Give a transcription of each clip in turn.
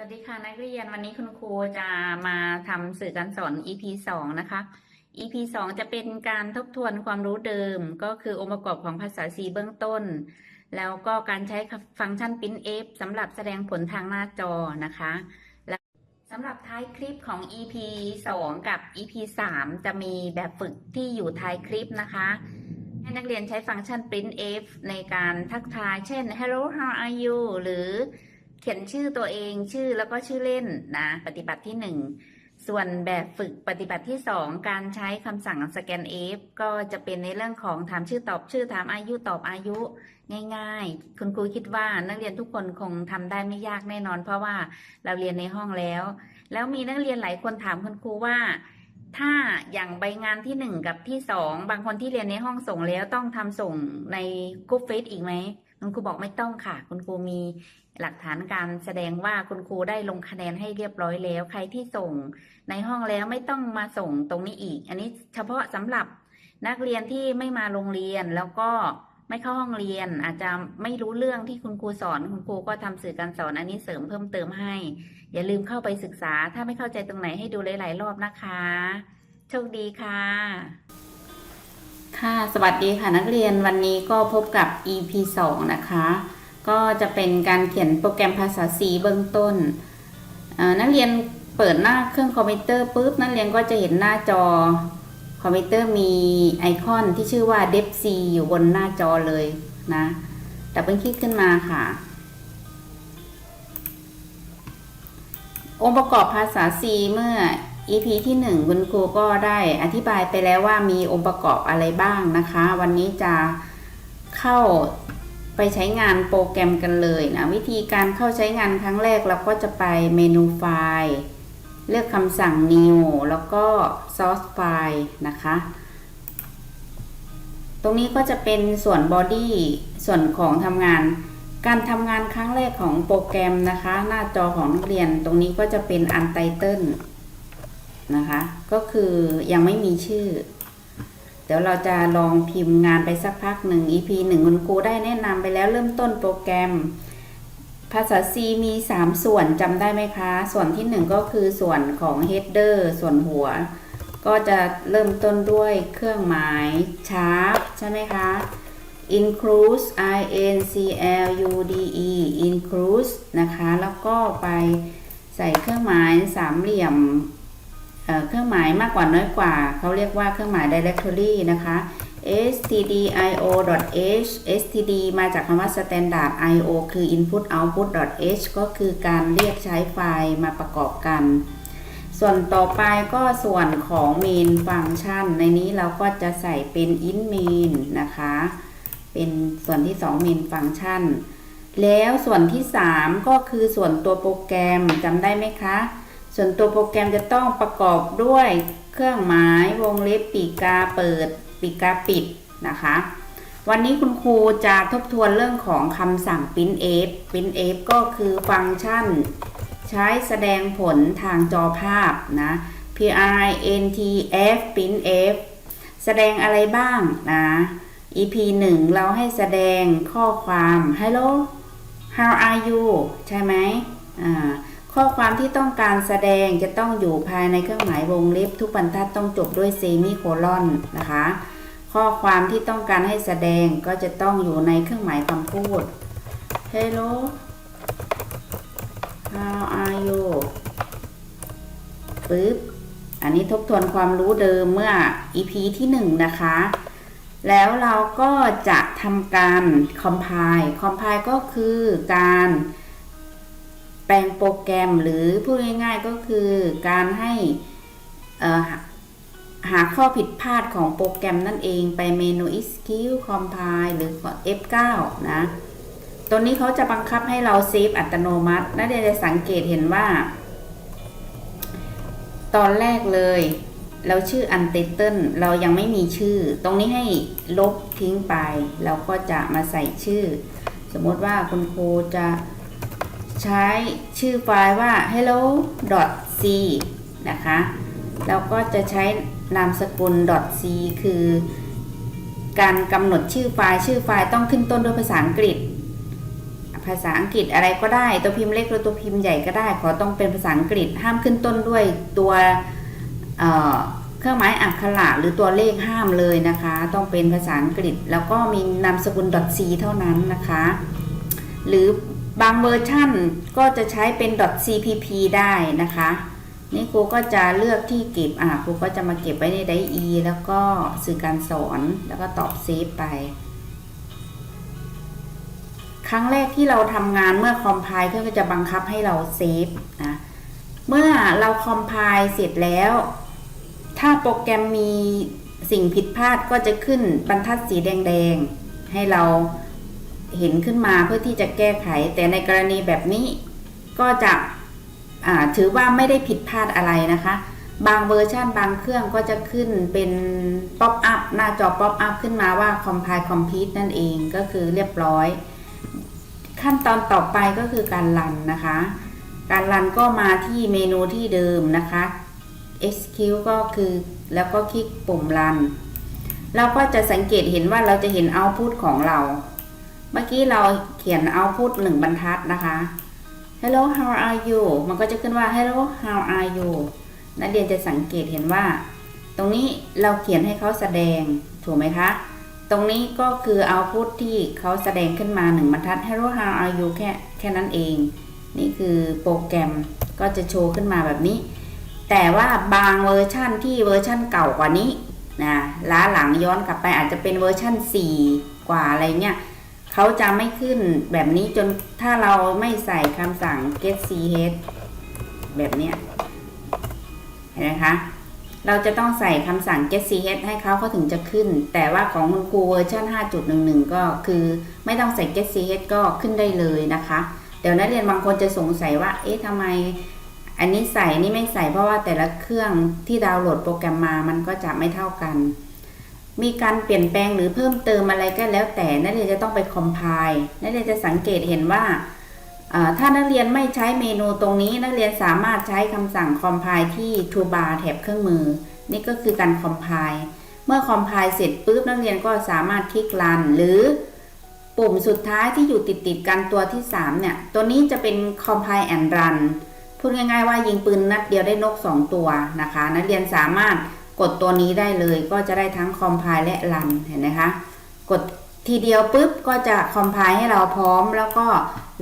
สวัสดีค่ะนักเรียนวันนี้คุณครูจะมาทำสื่อการสอน EP สองนะคะ EP สองจะเป็นการทบทวนความรู้เดิม ก็คือองค์ประกอบของภาษา C เบื้องต้น แล้วก็การใช้ฟังก์ชัน printf สำหรับแสดงผลทางหน้าจอนะคะและสำหรับท้ายคลิปของ EP สองกับ EP สามจะมีแบบฝึกที่อยู่ท้ายคลิปนะคะให้นักเรียนใช้ฟังก์ชัน printf ในการทักทาย เช่น hello how are you หรือ เขียนชื่อตัวเองชื่อแล้วก็ชื่อเล่นนะ ปฏิบัติที่หนึ่งส่วนแบบฝึกปฏิบัติที่สองการใช้คำสั่งสแกน F ก็จะเป็นในเรื่องของถามชื่อตอบชื่อถามอายุตอบอายุง่ายๆ คุณครูคิดว่านักเรียนทุกคนคงทำได้ไม่ยากแน่นอน เพราะว่าเราเรียนในห้องแล้ว แล้วมีนักเรียนหลายคนถามคุณครูว่า ถ้าอย่างใบงานที่หนึ่งกับที่สองบางคนที่เรียนในห้องส่งแล้วต้องทำส่งในกรุ๊ปเฟซอีกไหม คุณครูบอกไม่ต้องค่ะ คุณครูมีหลักฐานการแสดงว่าคุณครูได้ลงคะแนนให้เรียบร้อยแล้ว ใครที่ส่งในห้องแล้วไม่ต้องมาส่งตรงนี้อีก อันนี้เฉพาะสำหรับนักเรียนที่ไม่มาโรงเรียนแล้วก็ไม่เข้าห้องเรียน อาจจะไม่รู้เรื่องที่คุณครูสอนคุณครูก็ทำสื่อการสอนอันนี้เสริมเพิ่มเติมให้ อย่าลืมเข้าไปศึกษา ถ้าไม่เข้าใจตรงไหนให้ดูหลาย ๆ รอบนะคะ โชคดีค่ะ ค่ะ สวัสดีค่ะนักเรียนวันนี้ก็พบกับ EP 2 นะคะ ก็จะเป็นการเขียนโปรแกรมภาษา C เบื้องต้น นักเรียนเปิดหน้าเครื่องคอมพิวเตอร์ปุ๊บ นักเรียนก็จะเห็นหน้าจอ คอมพิวเตอร์มีไอคอนที่ชื่อว่า d e p C อยู่บนหน้าจอเลยนะดับเบิลคลิกขึ้นมาค่ะ องค์ประกอบภาษา C เมื่อ EP ที่ 1 คุณครูก็ได้อธิบายไปแล้วว่ามีองค์ประกอบอะไรบ้างนะคะ วันนี้จะเข้าไปใช้งานโปรแกรมกันเลยนะ วิธีการเข้าใช้งานครั้งแรกเราก็จะไปเมนูไฟล์ เลือกคำสั่ง new แล้วก็ source file นะคะ ตรงนี้ก็จะเป็นส่วน body ส่วนของทำงาน การทำงานครั้งแรกของโปรแกรมนะคะ หน้าจอของนักเรียนตรงนี้ก็จะเป็น untitled นะคะ ก็คือยังไม่มีชื่อ เดี๋ยวเราจะลองพิมพ์งานไปสักพักหนึ่ง EP หนึ่งคุณครูได้แนะนำไปแล้วเริ่มต้นโปรแกรม ภาษา C มี 3 ส่วนจำได้ไหมคะ ส่วนที่ 1 ก็คือส่วนของ header ส่วนหัว ก็จะเริ่มต้นด้วยเครื่องหมาย sharp ใช่ไหมคะ include i n c l u d e include นะคะ แล้วก็ไปใส่เครื่องหมายสามเหลี่ยม เเครื่องหมายมากกว่าน้อยกว่า เขาเรียกว่าเครื่องหมาย directory นะคะ stdio.h std มาจากคำว่า standard io คือ input output h ก็คือการเรียกใช้ไฟล์มาประกอบกัน ส่วนต่อไปก็ส่วนของ main function ในนี้เราก็จะใส่เป็น int main นะคะ เป็นส่วนที่ 2 main function แล้วส่วนที่ 3 ก็คือส่วนตัวโปรแกรมจำได้ไหมคะ ส่วนตัวโปรแกรมจะต้องประกอบด้วยเครื่องหมายวงเล็บปีกาเปิดปีกกาปิดนะคะ วันนี้คุณครูจะทบทวนเรื่องของคำสั่ง printf printf ก็คือฟังก์ชัน ใช้แสดงผลทางจอภาพนะ printf printf แสดงอะไรบ้างนะ EP 1 เราให้แสดงข้อความ hello how are you ใช่ไหมอ่า ข้อความที่ต้องการแสดงจะต้องอยู่ภายในเครื่องหมายวงเล็บ ทุกบรรทัดต้องจบด้วยเซมิโคลอนนะคะ ข้อความที่ต้องการให้แสดงก็จะต้องอยู่ในเครื่องหมายคำพูด Hello how are you ปึ๊บ อันนี้ทบทวนความรู้เดิมเมื่อ EP ที่ 1 นะคะ แล้วเราก็จะทำการ compile compile ก็คือการ แปลงโปรแกรมหรือพูดง่ายๆก็คือการให้หาข้อผิดพลาดของโปรแกรมนั่นเองไปเมนู excute compile หรือ F9 นะ ตัวนี้เขาจะบังคับให้เราเซฟอัตโนมัตินักเรียนจะสังเกตเห็นว่า ตอนแรกเลย เราชื่อ untitled เรายังไม่มีชื่อ ตรงนี้ให้ลบทิ้งไป เราก็จะมาใส่ชื่อ สมมติว่าคุณครูจะ ใช้ชื่อไฟล์ว่า hello.c นะคะเราก็จะใช้นามสกุล .c คือ การกำหนดชื่อไฟล์ชื่อไฟล์ต้องขึ้นต้นด้วยภาษาอังกฤษ ภาษาอังกฤษอะไรก็ได้ ตัวพิมพ์เล็กหรือตัวพิมพ์ใหญ่ก็ได้ ขอต้องเป็นภาษาอังกฤษ ห้ามขึ้นต้นด้วยตัวเเครื่องหมายอักขระหรือตัวเลขห้ามเลยนะคะ ต้องเป็นภาษาอังกฤษ แล้วก็มีนามสกุล .c เท่านั้นนะคะ หรือ บางเวอร์ชั่นก็จะใช้เป็น .cpp ได้นะคะ นี่ครูก็จะเลือกที่เก็บอะครูก็จะมาเก็บไว้ในไดอีแล้วก็สื่อการสอนแล้วก็ตอบเซฟไป ครั้งแรกที่เราทำงานเมื่อคอมไพล์เครื่องก็จะบังคับให้เราเซฟนะเมื่อเราคอมไพล์เสร็จแล้ว ถ้าโปรแกรมมีสิ่งผิดพลาดก็จะขึ้นบรรทัดสีแดงๆ ให้เรา เห็นขึ้นมาเพื่อที่จะแก้ไข แต่ในกรณีแบบนี้ก็จะถือว่าไม่ได้ผิดพลาดอะไรนะคะ บางเวอร์ชันบางเครื่องก็จะขึ้นเป็นป๊อปอัพหน้าจอป๊อปอัพขึ้นมาว่า compile complete นั่นเองก็คือเรียบร้อย ขั้นตอนต่อไปก็คือการรันนะคะ การรันก็มาที่เมนูที่เดิมนะคะ execute ก็คือแล้วก็คลิกปุ่มรัน เราก็จะสังเกตเห็นว่าเราจะเห็น output ของเรา เมื่อกี้เราเขียน output หนึ่งบรรทัดนะคะ hello how are you มันก็จะขึ้นว่า hello how are you นักเรียนจะสังเกตเห็นว่า ตรงนี้เราเขียนให้เขาแสดงถูกไหมคะ ตรงนี้ก็คือ output ที่เขาแสดงขึ้นมาหนึ่งบรรทัด hello how are you แค่แค่นั้นเอง นี่คือโปรแกรมก็จะโชว์ขึ้นมาแบบนี้ แต่ว่าบางเวอร์ชั่นที่เวอร์ชั่นเก่ากว่านี้นะล้าหลังย้อนกลับไปอาจจะเป็นเวอร์ชั่น 4 กว่าอะไรเงี้ย เขาจะไม่ขึ้นแบบนี้จนถ้าเราไม่ใส่คำสั่ง get ch แบบเนี้ยเห็นไหมคะ เราจะต้องใส่คำสั่ง get ch ให้เขาเขาถึงจะขึ้น แต่ว่าของคุณครูเวอร์ชัน5.11 ก็คือไม่ต้องใส่ get ch ก็ขึ้นได้เลยนะคะ เดี๋ยวนักเรียนบางคนจะสงสัยว่า เอ๊ะทำไมอันนี้ใส่นี่ไม่ใส่เพราะว่าแต่ละเครื่องที่ดาวน์โหลดโปรแกรมมามันก็จะไม่เท่ากัน มีการเปลี่ยนแปลงหรือเพิ่มเติมอะไรก็แล้วแต่นักเรียนจะต้องไปคอมไพล์นักเรียนจะสังเกตเห็นว่าถ้านักเรียนไม่ใช้เมนูตรงนี้ นักเรียนสามารถใช้คำสั่งคอมไพล์ที่ toolbar แถบเครื่องมือ นี่ก็คือการคอมไพล์เมื่อคอมไพล์เสร็จปุ๊บนักเรียนก็สามารถคลิกรันหรือปุ่มสุดท้ายที่อยู่ติดติดกันตัวที่ 3 เนี่ย ตัวนี้จะเป็น compile and run พูดง่ายๆว่ายิงปืนนัดเดียวได้นก 2 ตัวนะคะ นักเรียนสามารถ กดตัวนี้ได้เลยก็จะได้ทั้ง compile และ run เห็นไหมคะกดทีเดียวปุ๊บก็จะ compile ให้เราพร้อมแล้วก็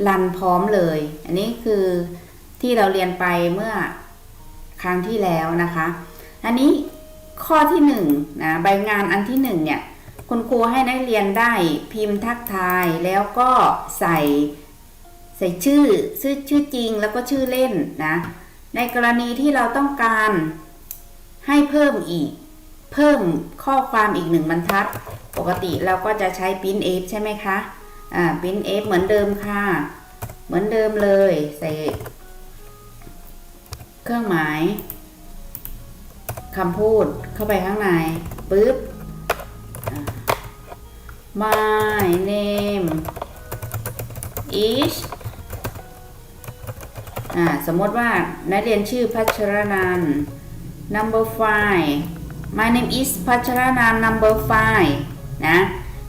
run พร้อมเลย อันนี้คือที่เราเรียนไปเมื่อครั้งที่แล้วนะคะ อันนี้ข้อที่1นะใบงานอันที่ 1 เนี่ย คุณครูให้นักเรียนได้พิมพ์ทักทายแล้วก็ใส่ใส่ชื่อชื่อชื่อจริงแล้วก็ชื่อเล่นนะในกรณีที่เราต้องการ ให้เพิ่มอีก เพิ่มข้อความอีกหนึ่งบรรทัด ปกติเราก็จะใช้ print f ใช่ไหมคะ อ่า print f เหมือนเดิมค่ะ เหมือนเดิมเลยใส่เครื่องหมายคำพูดเข้าไปข้างในปึ๊บ My name is อ่าสมมติว่านักเรียนชื่อพัชรนันท์ number five My name is พัชรนัน number five นะ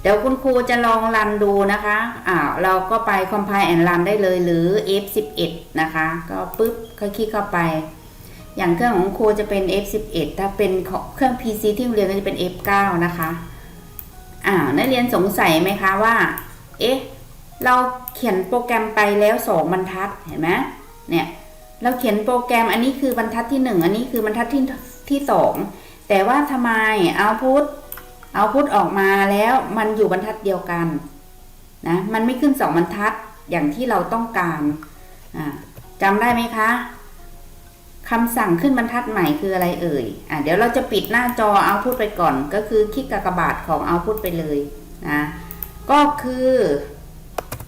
เดี๋ยวคุณครูจะลองรันดูนะคะอ่าเราก็ไป compile and run ได้เลยหรือ F11 นะคะ ก็ปึ๊บก็คลิกเข้าไป อย่างเครื่องของครูจะเป็น F11 ถ้าเป็นเครื่อง PC ที่เรียนก็จะเป็น F9 นะคะอ่านักเรียนสงสัยไหมคะว่า เอ๊ะ เราเขียนโปรแกรมไปแล้วสองบรรทัดเห็นไหมเนี่ย เราเขียนโปรแกรมอันนี้คือบรรทัดที่หนึ่งอันนี้คือบรรทัดที่ที่สองแต่ว่าทำไมเอาพุทเอาพุทออกมาแล้วมันอยู่บรรทัดเดียวกันนะมันไม่ขึ้นสองบรรทัดอย่างที่เราต้องการอ่าจำได้ไหมคะคำสั่งขึ้นบรรทัดใหม่คืออะไรเอ่ยอะเดี๋ยวเราจะปิดหน้าจอเอาพุทไปก่อน ก็คือคลิกกากบาทของเอาพุทไปเลยนะก็คือ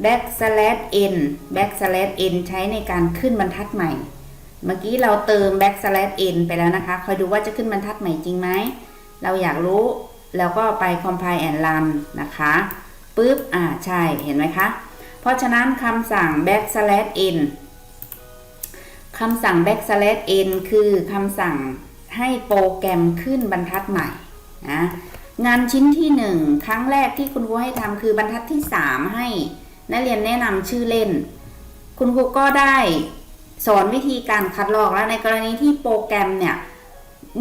back slash n back slash n ใช้ในการขึ้นบรรทัดใหม่ เมื่อกี้เราเติม back slash n ไปแล้วนะคะ คอยดูว่าจะขึ้นบรรทัดใหม่จริงไหม เราอยากรู้ แล้วก็ไป compile and run นะคะปึ๊บ อ่า ใช่ เห็นไหมคะ เพราะฉะนั้นคำสั่ง back slash n คำสั่ง back slash n คือคำสั่งให้โปรแกรมขึ้นบรรทัดใหม่นะงานชิ้นที่ 1 ครั้งแรกที่คุณครูให้ทำคือบรรทัดที่ 3 ให้ นักเรียนแนะนำชื่อเล่น คุณครูก็ได้สอนวิธีการคัดลอกแล้วในกรณีที่โปรแกรมเนี่ย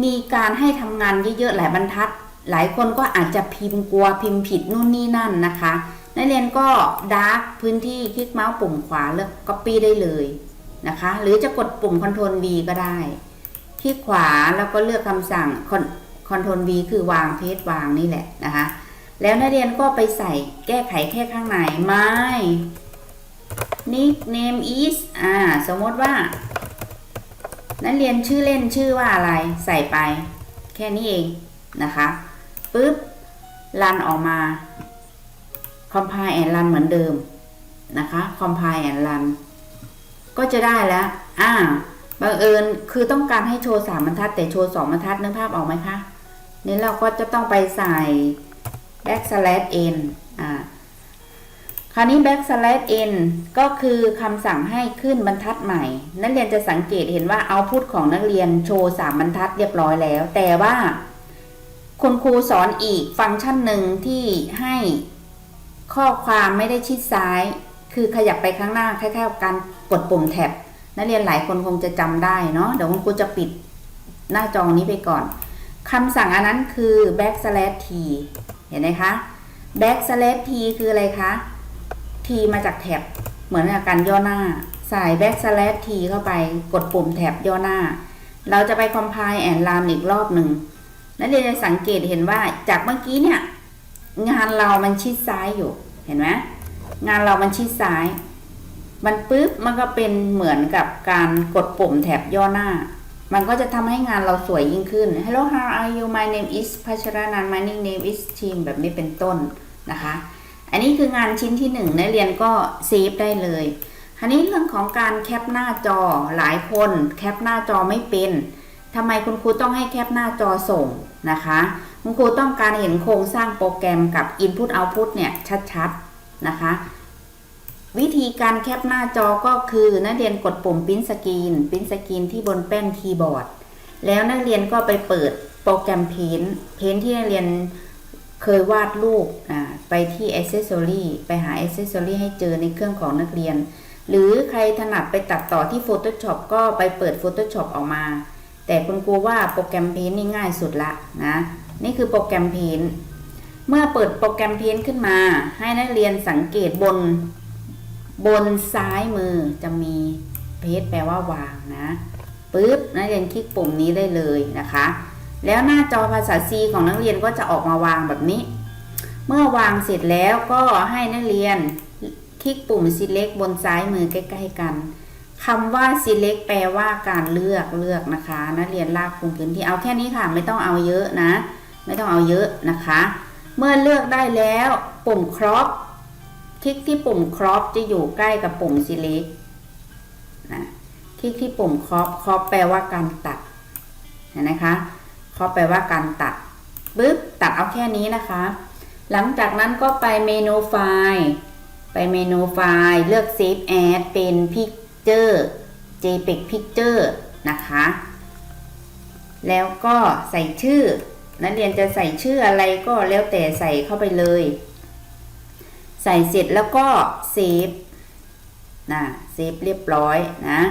มีการให้ทำงานเยอะๆหลายบรรทัด หลายคนก็อาจจะพิมพ์กลัวพิมพ์ผิดนู่นนี่นั่นนะคะนักเรียนก็ดาร์กพื้นที่คลิกเมาส์ปุ่มขวาเลือก Copy ได้เลยนะคะ หรือจะกดปุ่ม Ctrl V ก็ได้ คลิกขวาแล้วก็เลือกคำสั่ง Ctrl V คือวางเพจวางนี่แหละนะคะ แล้วนักเรียนก็ไปใส่แก้ไขแค่ข้างในไม่ nickname is อ่า สมมติว่า นักเรียนชื่อเล่นชื่อว่าอะไร ใส่ไป แค่นี้เองนะคะปุ๊บรันออกมา compile and run เหมือนเดิมนะคะ compile and run ก็จะได้แล้ว อ่าบังเอิญคือต้องการให้โชว์สามบรรทัด แต่โชว์สองบรรทัดนึกภาพออกไหมคะนี่เราก็จะต้องไปใส่ backslash n อ่าคราวนี้ backslash n ก็คือคำสั่งให้ขึ้นบรรทัดใหม่ นักเรียนจะสังเกตเห็นว่าเอาพุทของนักเรียนโชว์สามบรรทัดเรียบร้อยแล้ว แต่ว่าคุณครูสอนอีกฟังก์ชันหนึ่งที่ให้ข้อความไม่ได้ชิดซ้าย คือขยับไปข้างหน้าคล้ายๆกับการกดปุ่มแท็บนักเรียนหลายคนคงจะจำได้เนาะเดี๋ยวคุณครูจะปิดหน้าจอนี้ไปก่อนคำสั่งอันนั้นคือ backslash t เห็นไหมคะ backslash t คืออะไรคะ t มาจากแท็บเหมือนกับการย่อหน้า ใส่ backslash t เข้าไปกดปุ่มแท็บย่อหน้า เราจะไป compile and run อีกรอบหนึ่งนักเรียนจะสังเกตเห็นว่าจากเมื่อกี้เนี่ย งานเรามันชิดซ้ายอยู่เห็นไหมงานเรามันชิดซ้าย มันปุ๊บมันก็เป็นเหมือนกับการกดปุ่มแถบย่อหน้า มันก็จะทำให้งานเราสวยยิ่งขึ้น Hello how are you my name is พัชรนัน my nickname is Team แบบนี้เป็นต้นนะคะ อันนี้คืองานชิ้นที่หนึ่งนักเรียนก็เซฟได้เลยคราวนี้เรื่องของการแคปหน้าจอหลายคนแคปหน้าจอไม่เป็นทำไมคุณครูต้องให้แคปหน้าจอส่งนะคะ คุณครูต้องการเห็นโครงสร้างโปรแกรมกับ Input Output เนี่ยชัดๆนะคะ วิธีการแคปหน้าจอก็คือนักเรียนกดปุ่ม Print Screen Print Screen ที่บนแป้นคีย์บอร์ด แล้วนักเรียนก็ไปเปิดโปรแกรม Paint Paint ที่นักเรียนเคยวาดรูปไปที่ Accessory ไปหา Accessory ให้เจอในเครื่องของนักเรียน หรือใครถนัดไปตัดต่อที่ Photoshop ก็ไปเปิด Photoshop ออกมา แต่คุณครูว่าโปรแกรม Paint นี่ง่ายสุดละนะนี่คือโปรแกรม Paint เมื่อเปิดโปรแกรม Paint ขึ้นมา ให้นักเรียนสังเกตบน บนซ้ายมือจะมีเพจแปลว่าวางนะปึ๊บนักเรียนคลิกปุ่มนี้ได้เลยนะคะ แล้วหน้าจอภาษา C ของนักเรียนก็จะออกมาวางแบบนี้ เมื่อวางเสร็จแล้วก็ให้นักเรียนคลิกปุ่ม select บนซ้ายมือใกล้ ๆ กันคำว่า select แปลว่าการเลือกเลือกนะคะนักเรียนลากคุมพื้นที่เอาแค่นี้ค่ะ ไม่ต้องเอาเยอะนะ ไม่ต้องเอาเยอะนะคะ เมื่อเลือกได้แล้วปุ่ม crop คลิกที่ปุ่ม crop จะอยู่ใกล้กับปุ่ม select นะคลิกที่ปุ่ม crop crop แปลว่าการตัดเห็นไหมคะ crop แปลว่าการตัดปึ๊บตัดเอาแค่นี้นะคะ หลังจากนั้นก็ไปเมนูไฟล์ไปเมนูไฟล์เลือก save as เป็น picture jpeg picture นะคะ แล้วก็ใส่ชื่อ นักเรียนจะใส่ชื่ออะไรก็แล้วแต่ใส่เข้าไปเลย ใส่เสร็จแล้วก็เซฟนะเซฟเรียบร้อยนะ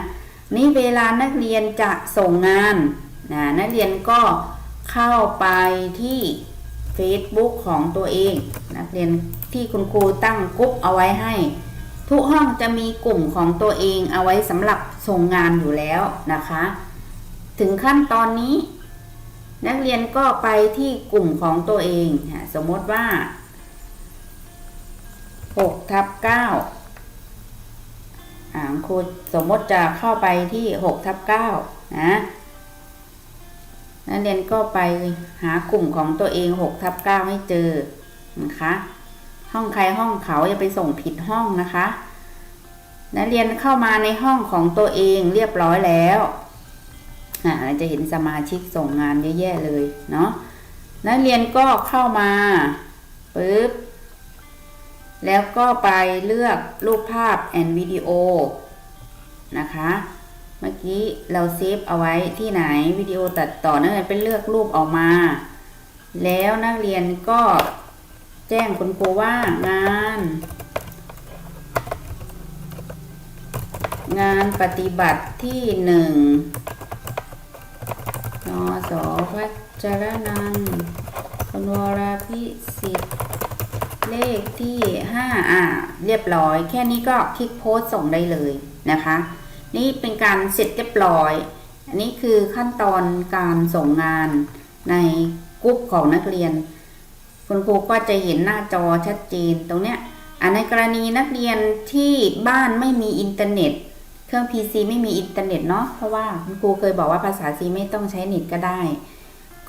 นี่เวลานักเรียนจะส่งงานนะนักเรียนก็เข้าไปที่ Facebook ของตัวเอง นักเรียนที่คุณครูตั้งกรุ๊ปเอาไว้ให้ ทุกห้องจะมีกลุ่มของตัวเองเอาไว้สำหรับส่งงานอยู่แล้วนะคะ ถึงขั้นตอนนี้ นักเรียนก็ไปที่กลุ่มของตัวเองสมมติว่า 6ทับ9อ่าครูสมมติจะเข้าไปที่6ทับ9นะนักเรียนก็ไปหากลุ่มของตัวเอง6ทับ9ให้เจอนะคะห้องใครห้องเขาอย่าไปส่งผิดห้องนะคะนักเรียนเข้ามาในห้องของตัวเองเรียบร้อยแล้วอ่าจะเห็นสมาชิกส่งงานเยอะแยะเลยเนาะนักเรียนก็เข้ามาปึ๊บ แล้วก็ไปเลือกรูปภาพแอนวิดีโอนะคะ เมื่อกี้เราเซฟเอาไว้ที่ไหนวิดีโอตัดต่อนักเรียนไปเลือกรูปออกมา แล้วนักเรียนก็แจ้งคุณครูว่างาน งานปฏิบัติที่หนึ่งนสวัชรนันท์คุณวรพิสิทธิ์ เลขที่ห้าอะเรียบร้อย แค่นี้ก็คลิกโพสต์ส่งได้เลยนะคะ นี่เป็นการเสร็จเรียบร้อย อันนี้คือขั้นตอนการส่งงานในกลุ่มของนักเรียน คุณครูก็จะเห็นหน้าจอชัดเจนตรงเนี้ยอันในกรณีนักเรียนที่บ้านไม่มีอินเทอร์เน็ต เครื่อง PC ไม่มีอินเทอร์เน็ตเนาะเพราะว่าคุณครูเคยบอกว่าภาษา C ไม่ต้องใช้เน็ตก็ได้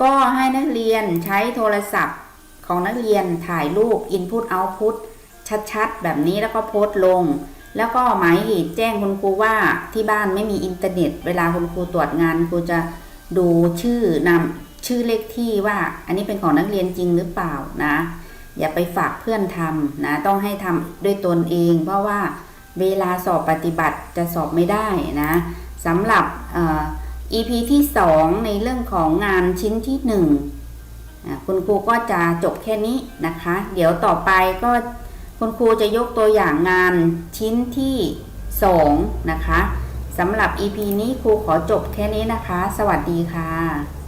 ก็ให้นักเรียนใช้โทรศัพท์ ของนักเรียนถ่ายรูป Input Output ชัดๆ แบบนี้แล้วก็โพสต์ลง แล้วก็หมายเหตุแจ้งคุณครูว่าที่บ้านไม่มีอินเทอร์เน็ต เวลาคุณครูตรวจงานครูจะดูชื่อนำชื่อเลขที่ว่า อันนี้เป็นของนักเรียนจริงหรือเปล่านะ อย่าไปฝากเพื่อนทำนะต้องให้ทำด้วยตนเอง เพราะว่าเวลาสอบปฏิบัติจะสอบไม่ได้นะสำหรับ EP ที่ 2 ในเรื่องของงานชิ้นที่1อะ คุณครูก็จะจบแค่นี้นะคะ เดี๋ยวต่อไปก็คุณครูจะยกตัวอย่างงานชิ้นที่ 2 นะคะสำหรับ EP นี้ครูขอจบแค่นี้นะคะ สวัสดีค่ะ